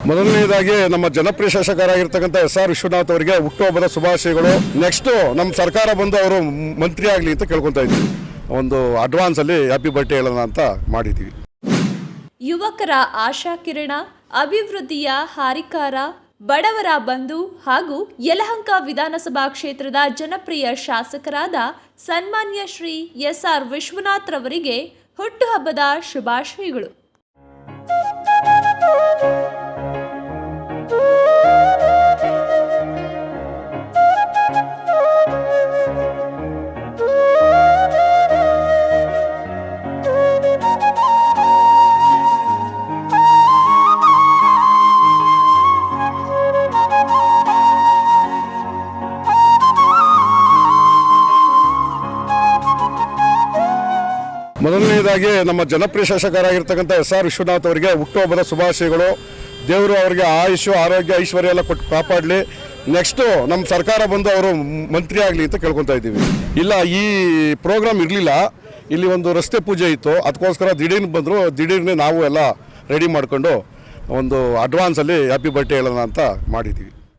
ಮೊದಲನೇದಾಗಿ ನಮ್ಮ ಜನಪ್ರಿಯ ಶಾಸಕರಾಗಿರ್ತಕ್ಕಂಥ ಎಸ್ ಆರ್ ವಿಶ್ವನಾಥ್ ಅವರಿಗೆ ಹುಟ್ಟುಹಬ್ಬದ ಶುಭಾಶಯಗಳು. ನೆಕ್ಸ್ಟ್ ನಮ್ಮ ಸರ್ಕಾರ ಬಂದು ಅವರು ಮಂತ್ರಿ ಆಗಲಿ ಅಂತ ಕೇಳ್ಕೊತಾ ಇದ್ವಿ. ಒಂದು ಅಡ್ವಾನ್ಸ್ ಅಲ್ಲಿ ಹ್ಯಾಪಿ ಬರ್ಡೇ ಹೇಳೋಣ ಅಂತ ಮಾಡಿದ್ದೀವಿ ಯುವಕರ ಆಶಾಕಿರಣ ಅಭಿವೃದ್ಧಿಯ ಹಾರಿಕಾರ, ಬಡವರ ಬಂಧು ಹಾಗೂ ಯಲಹಂಕ ವಿಧಾನಸಭಾ ಕ್ಷೇತ್ರದ ಜನಪ್ರಿಯ ಶಾಸಕರಾದ ಸನ್ಮಾನ್ಯ ಶ್ರೀ ಎಸ್ ಆರ್ ವಿಶ್ವನಾಥ್ ರವರಿಗೆ ಹುಟ್ಟುಹಬ್ಬದ ಶುಭಾಶಯಗಳು. ಮೊದಲನೇದಾಗಿ ನಮ್ಮ ಜನಪ್ರಿಯ ಶಾಸಕರಾಗಿರ್ತಕ್ಕಂಥ ಎಸ್ ಆರ್ ವಿಶ್ವನಾಥ್ ಅವರಿಗೆ ಹುಟ್ಟುಹಬ್ಬದ ಶುಭಾಶಯಗಳು. ದೇವರು ಅವರಿಗೆ ಆಯುಷು ಆರೋಗ್ಯ, ಐಶ್ವರ್ಯ ಎಲ್ಲ ಕೊಟ್ಟು ಕಾಪಾಡಲಿ. ನೆಕ್ಸ್ಟು ನಮ್ಮ ಸರ್ಕಾರ ಬಂದು ಅವರು ಮಂತ್ರಿ ಆಗಲಿ ಅಂತ ಕೇಳ್ಕೊತಾ ಇದ್ದೀವಿ. ಇಲ್ಲ, ಈ ಪ್ರೋಗ್ರಾಮ್ ಇರಲಿಲ್ಲ. ಇಲ್ಲಿ ಒಂದು ರಸ್ತೆ ಪೂಜೆ ಇತ್ತು. ಅದಕ್ಕೋಸ್ಕರ ದಿಢೀರ್ನ ಬಂದರು. ದಿಢೀರ್ನೇ ನಾವು ಎಲ್ಲ ರೆಡಿ ಮಾಡಿಕೊಂಡು ಒಂದು ಅಡ್ವಾನ್ಸಲ್ಲಿ ಹ್ಯಾಪಿ ಬರ್ಡೇ ಹೇಳೋಣ ಅಂತ ಮಾಡಿದ್ದೀವಿ.